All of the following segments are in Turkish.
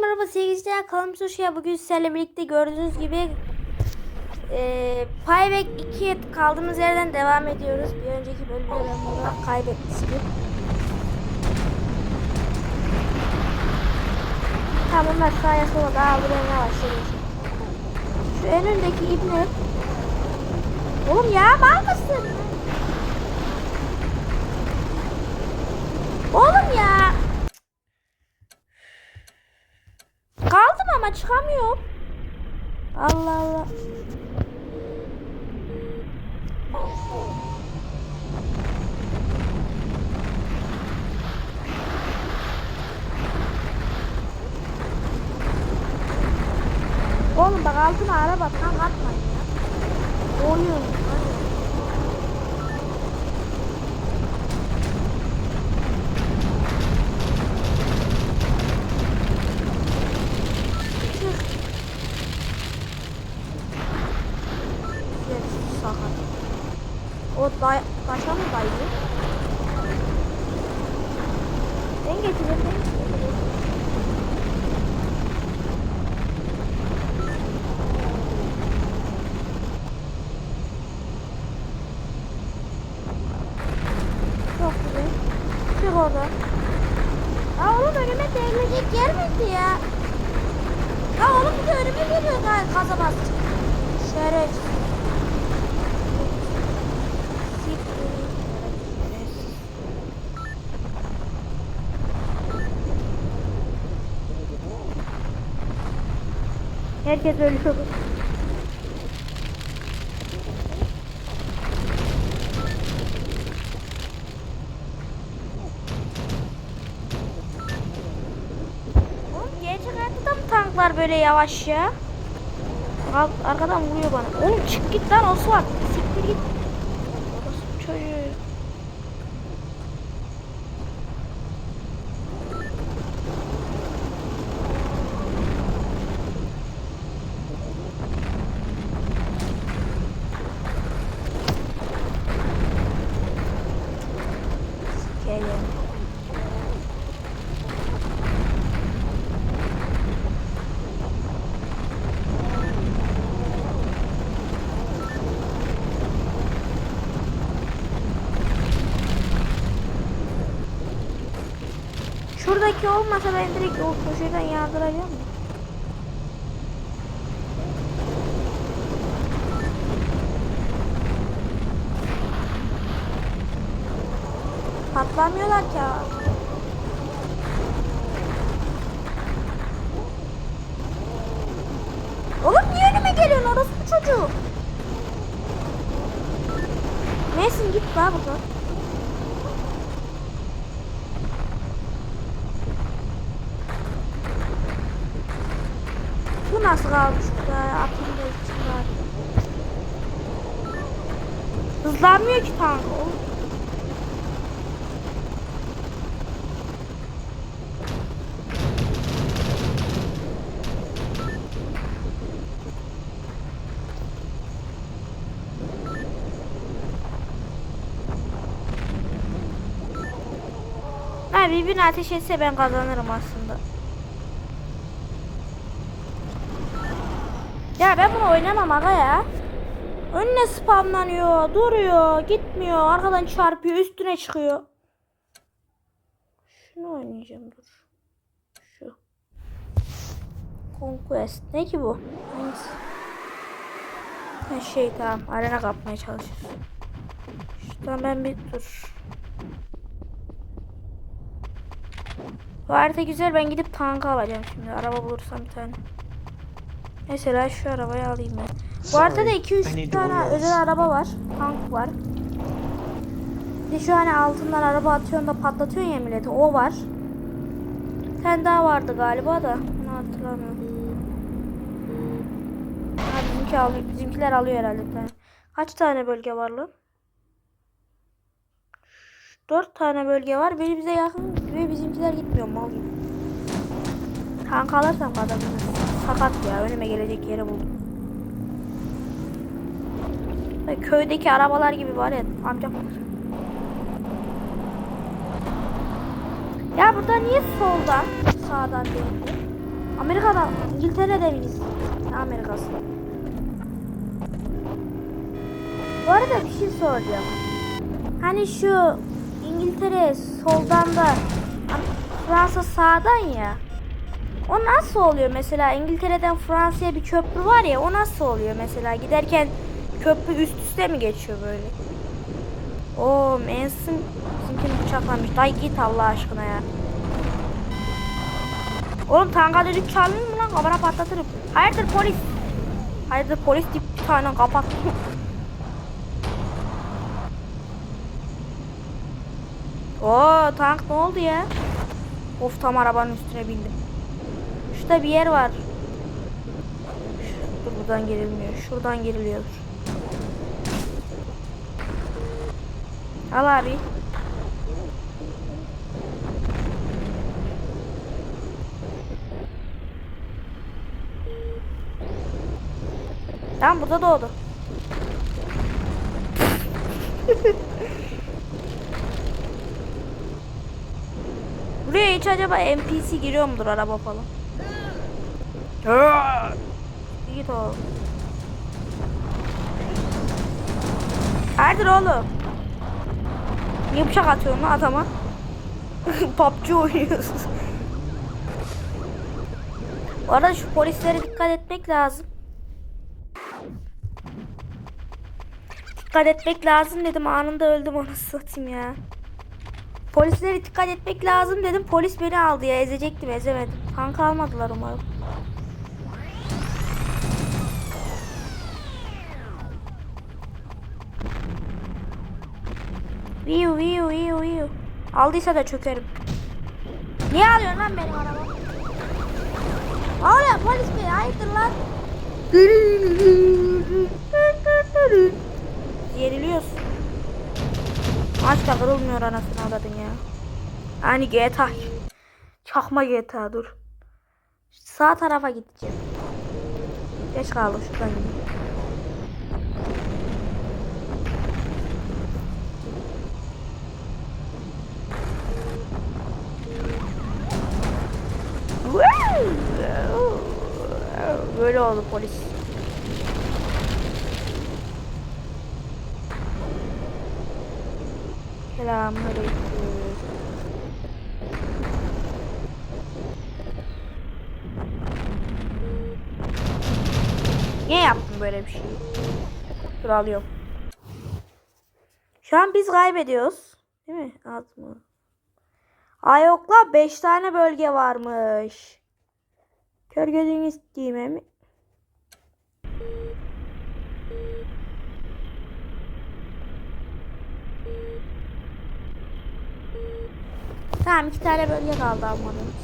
merhaba sevgili kanalımıza hoş geldiniz. Bugün sizlerle birlikte gördüğünüz gibi e, Payback 2'ye kaldığımız yerden devam ediyoruz. Bir önceki bölümde ben bunu kaybetmiştim. Tamam bunlar sağa sola daha buraya başladı. Şu en öndeki ibne. Oğlum ya mal mısın? Oğlum ya. Kaldım ama çıkamıyorum. Allah Allah. Oğlum bak altına araba tam atmayın ya. Oluyor. O day başa mı dayıyor? Ben getireyim ben getireyim. Çok güzel. Çık oradan. Aa oğlum önüme devrilecek yer miydi ya? Ya oğlum bir de önüme geliyor gayet gaza bastı. Şerefsiz. Herkes ölüyor. Böyle yavaş ya? Arkadan vuruyor bana. Oğlum çık git lan Osman. Siktir git. Orası çocuğu. Sikerim. Şuradaki olmasa ben direkt o köşeden yardıracağım. Patlamıyorlar ki ya. Oğlum niye önüme geliyorsun orası bu çocuk? Neyse git daha buradan. Nasıl kalmış burada ya? Atın da için var. Hızlanmıyor ki tank. Ha birbirini ateş etse ben kazanırım aslında. Ya ben bunu oynamam aga ya. Önüne spamlanıyor, duruyor, gitmiyor, arkadan çarpıyor, üstüne çıkıyor. Şunu oynayacağım dur. Şu. Conquest. Ne ki bu? Hangisi? Ha şey tamam. Arena kapmaya çalışıyoruz. Şuradan ben bir dur. Bu harita güzel. Ben gidip tank alacağım şimdi. Araba bulursam bir tane. Mesela şu arabayı alayım ben. Bu haritada 2-3 tane özel araba var. Tank var. Bir de şu hani altından araba atıyorsun da patlatıyorsun ya milleti. O var. Tane daha vardı galiba da. Onu hatırlamıyorum. Ha, bizimki alıyor, bizimkiler alıyor herhalde bir tane. Kaç tane bölge var lan? 4 tane bölge var. Biri bize yakın ve bizimkiler gitmiyor mal gibi. Tank alırsam adamı sakat ya. Önüme gelecek yere buldum. Böyle Köydeki arabalar gibi var ya amcam. Ya burada niye soldan sağdan değil? Amerika'da, İngiltere'de miyiz? Ne Amerika'sı? Bu arada bir şey soracağım. Hani şu İngiltere soldan da Fransa sağdan ya. O nasıl oluyor mesela İngiltere'den Fransa'ya bir köprü var ya o nasıl oluyor mesela giderken köprü üst üste mi geçiyor böyle? Oo Manson bizimkini bıçaklamış. Dayı git Allah aşkına ya. Oğlum tanga dedik çalın mı lan kamera patlatırım. Hayırdır polis? Hayırdır polis deyip bir tane kapattım. Oo tank ne oldu ya? Of tam arabanın üstüne bindim. Şurada bir yer var. Dur buradan girilmiyor. Şuradan giriliyor. Al abi. Tamam burada doğdu. Buraya hiç acaba NPC giriyor mudur araba falan? Git oğlum. Hayırdır oğlum? Niye bıçak atıyorsun lan adama? PUBG oynuyorsun. Bu arada şu polislere dikkat etmek lazım. Dikkat etmek lazım dedim anında öldüm onu satayım ya. Polislere dikkat etmek lazım dedim polis beni aldı ya ezecektim ezemedim. Tank almadılar umarım. Viu viu viu viu. Aldıysa da çökerim. Niye alıyorsun lan benim arabamı? Hala polis bey hayırdır lan? Yeniliyorsun. Aç da kırılmıyor anasını avradın ya. Hani GTA. Çakma GTA dur. Sağ tarafa gideceğim. Geç kaldım şuradan gideyim. Böyle oldu polis. Selamünaleyküm. Niye yaptın böyle bir şey? Dur alıyorum. Şu an biz kaybediyoruz. Değil mi? Az mı? Ay yok la 5 tane bölge varmış. Kör gözünü isteyeyim? Tamam iki tane bölge kaldı almadığımız.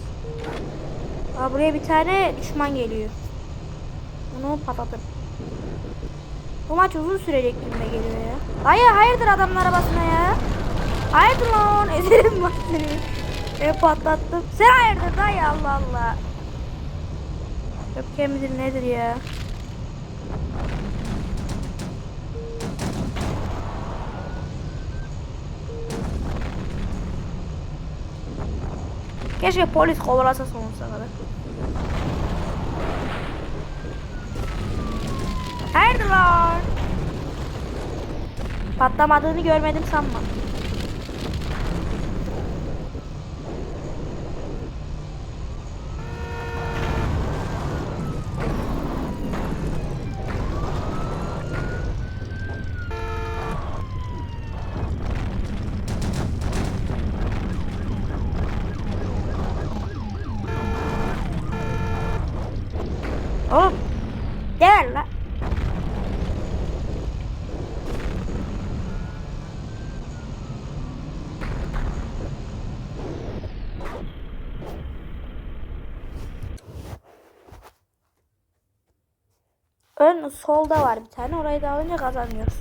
Aa, buraya bir tane düşman geliyor. Bunu patlatırım. Bu maç uzun sürecek gibi geliyor ya. Hayır hayırdır adamın arabasına ya. Hayırdır lan ezerim bak seni. Ben patlattım. Sen hayırdır dayı Allah Allah. Öpke midir nedir ya? Keşke polis kovalasa sonsuza kadar. Lan? Patlamadığını görmedim sanma. Oğlum. Gel lan. Ön solda var bir tane. Orayı da alınca kazanıyoruz.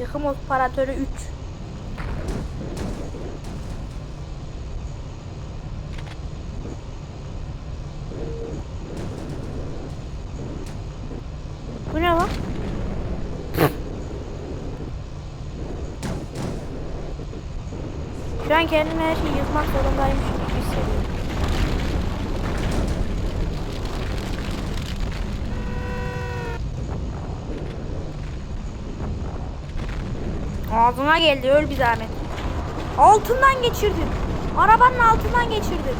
Yıkım operatörü 3. Şu an kendimi her şeyi yıkmak zorundayım gibi hissediyorum. Şey Ağzına geldi öl bir zahmet. Altından geçirdin. Arabanın altından geçirdin.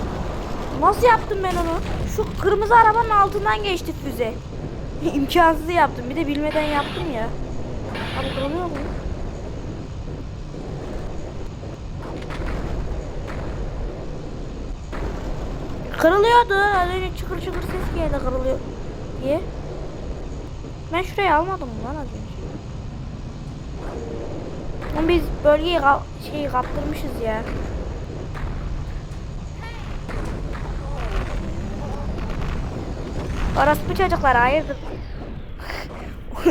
Nasıl yaptım ben onu? Şu kırmızı arabanın altından geçti füze. İmkansızı yaptım. Bir de bilmeden yaptım ya. Abi kırılıyor mu? Kırılıyordu. Az önce çıkır çıkır ses geldi kırılıyor diye. Ben şurayı almadım lan az önce. Ama biz bölgeyi ka şeyi kaptırmışız ya. Orası bu çocuklar hayırdır?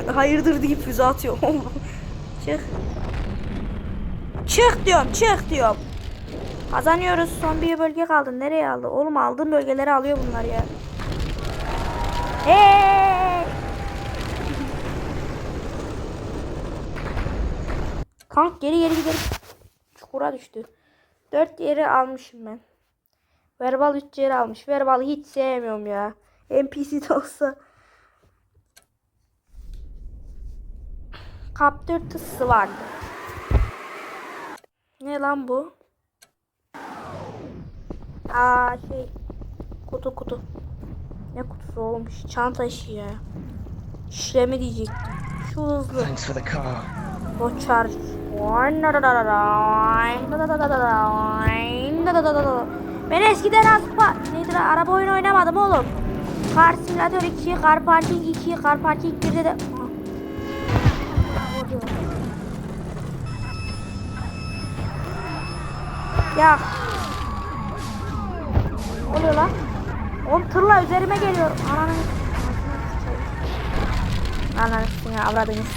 hayırdır deyip füze atıyor. çık. Çık diyorum, çık diyorum. Kazanıyoruz. Son bir bölge kaldı. Nereye aldı? Oğlum aldığım bölgeleri alıyor bunlar ya. Hey! Kank geri geri gidelim. Çukura düştü. Dört yeri almışım ben. Verbal üç yeri almış. Verbal hiç sevmiyorum ya. NPC de olsa. Kaptırtısı vardı. Ne lan bu? aa şey kutu kutu. Ne kutusu olmuş? Çanta işi ya. İşleme diyecektim. Şu hızlı. Thanks for the car. Go charge. Ben eskiden aspa nedir araba oyunu oynamadım oğlum. Kar simülatör 2, kar parking 2, kar parking 1'de de Ya Oluyor lan. Oğlum tırla üzerime geliyor. Ananı Ananı ya avradınız.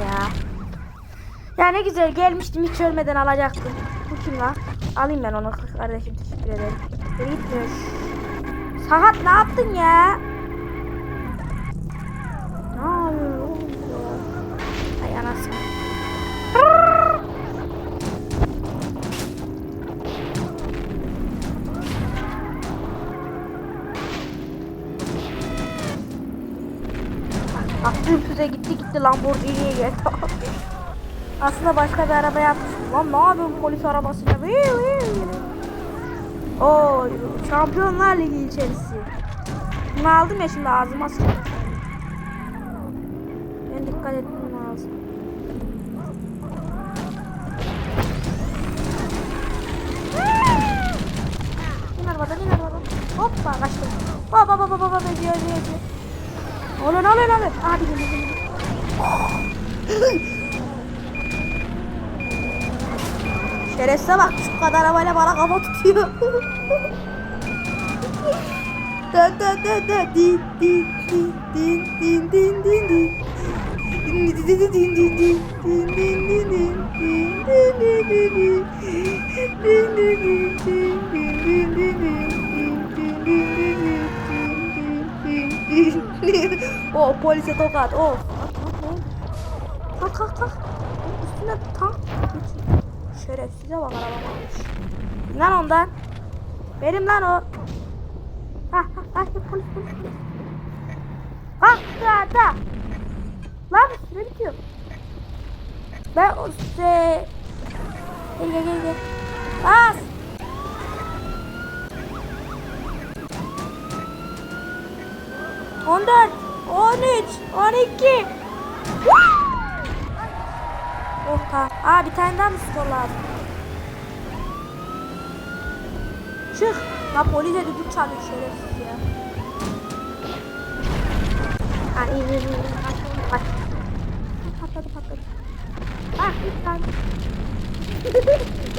Ya. Ya ne güzel gelmiştim hiç ölmeden alacaktım. Bu kim lan? Alayım ben onu kardeşim teşekkür ederim. Geri gitmiyor. Sahat ne yaptın ya? Ne yapıyorsun? Ay anasını. Attığım füze gitti gitti Lamborghini'ye geldi. Aslında başka bir araba yapmıştım. Lan ne yapıyorsun polis arabasıyla? Oo, Şampiyonlar Ligi içerisi. Bunu aldım ya şimdi ağzıma sıkıyorum. Ben dikkat etmem lazım. İn arabadan in arabadan. Hoppa kaçtım. Hop hop hop hop hop. Ediyor ediyor ediyor. Oğlum ne oluyor ne oluyor? Abi geliyor geliyor. Şerefsize bak şu kadar arabayla bana kafa tutuyor. da da da da din din din din din din din din din o polise tokat. Of. Kalk kalk kalk. Üstüne tank. Şerefsize bak araba varmış. Lan ondan. Benim lan o. Ha ha ha polis polis. Ha da da. Lan süre bitiyor. Ben o size... Gel gel gel gel. Bas. On dört, on üç, on iki. Oh tamam. Aa bir tane daha mı skor lazım? Çık. La polise düdük çalıyor şerefsiz ya. Ha iyi iyi iyi. Bak. Patladı patladı. Ah bir tane.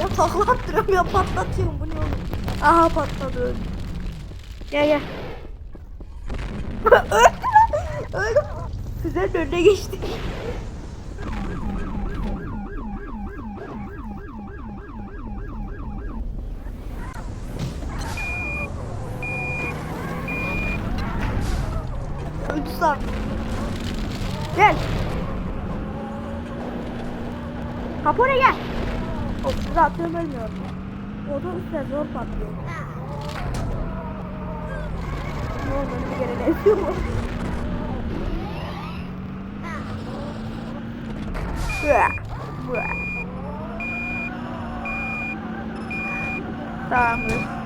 ya takla attırıyorum ya patlatıyorum bu ne oğlum? Aha patladı. Gel gel. Güzel önüne geçti. Öldü sağ. Gel. Kapı oraya gel. Of şurada atıyorum ölmüyorum. O üstte zor patlıyor. Ne oldu bir kere ne Tamamdır.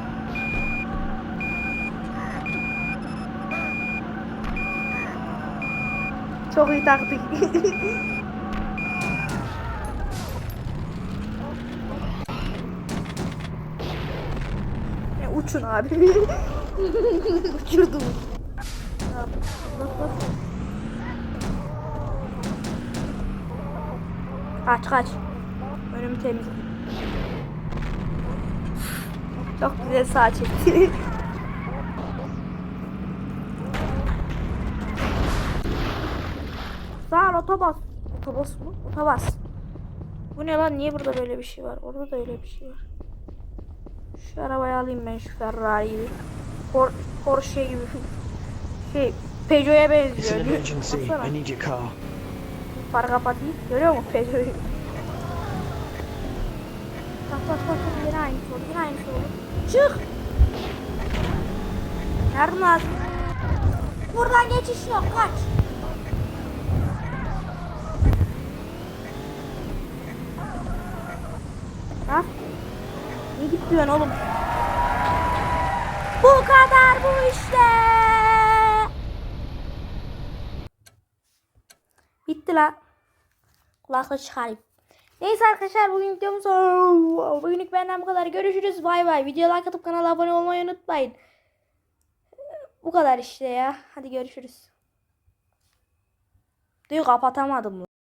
Çok iyi taktik. Uçun abi. Uçurdum. Bak. Kaç kaç. Önümü temizle. Çok güzel sağ çekti. Sağ ol otobüs. Otobüs mu? Otobüs. Bu ne lan? Niye burada böyle bir şey var? Orada da öyle bir şey var. Şu arabayı alayım ben şu Ferrari gibi. Por Porsche gibi. Şey, Peugeot'a benziyor. Baksana. Fark kapatayım. Görüyor musun Peugeot'u? Bak bak bak. Yine aynısı oldu. Yine aynısı oldu. Çık. Yardım lazım. Buradan geçiş yok. Kaç. Ha? Ne gidiyorsun oğlum? Bu kadar bu işte. Bitti la. Kulaklığı çıkarayım. Neyse arkadaşlar bugün videomuz bugünlük benden bu kadar. Görüşürüz. Bay bay. Videoya like atıp kanala abone olmayı unutmayın. Bu kadar işte ya. Hadi görüşürüz. Diyor kapatamadım.